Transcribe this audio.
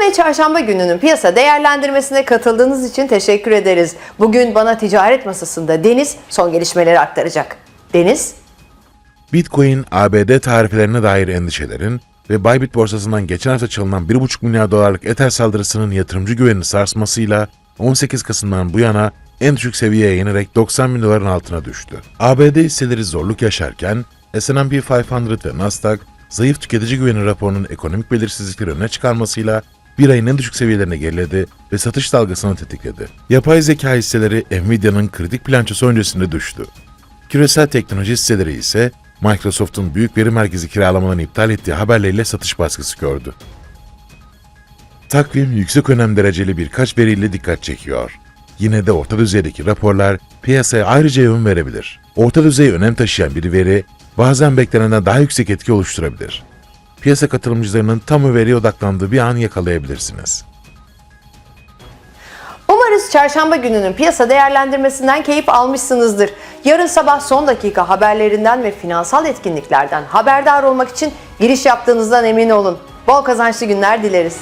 Yine çarşamba gününün piyasa değerlendirmesine katıldığınız için teşekkür ederiz. Bugün bana ticaret masasında Deniz son gelişmeleri aktaracak. Deniz? Bitcoin, ABD tarifelerine dair endişelerin ve Bybit borsasından geçen hafta çalınan 1,5 milyar dolarlık Ether saldırısının yatırımcı güvenini sarsmasıyla 18 Kasım'dan bu yana en düşük seviyeye inerek 90 bin doların altına düştü. ABD hisseleri zorluk yaşarken S&P 500 ve Nasdaq zayıf tüketici güveni raporunun ekonomik belirsizlikleri öne çıkarmasıyla bir ayın en düşük seviyelerine geriledi ve satış dalgasını tetikledi. Yapay zeka hisseleri Nvidia'nın kritik bilançosu öncesinde düştü. Küresel teknoloji hisseleri ise Microsoft'un büyük veri merkezi kiralamalarını iptal ettiği haberleriyle satış baskısı gördü. Takvim yüksek önem dereceli birkaç veriyle dikkat çekiyor. Yine de orta düzeydeki raporlar piyasaya ayrıca yön verebilir. Orta düzey önem taşıyan bir veri bazen beklenenden daha yüksek etki oluşturabilir. Piyasa katılımcılarının tam veriye odaklandığı bir an yakalayabilirsiniz. Umarız çarşamba gününün piyasa değerlendirmesinden keyif almışsınızdır. Yarın sabah son dakika haberlerinden ve finansal etkinliklerden haberdar olmak için giriş yaptığınızdan emin olun. Bol kazançlı günler dileriz.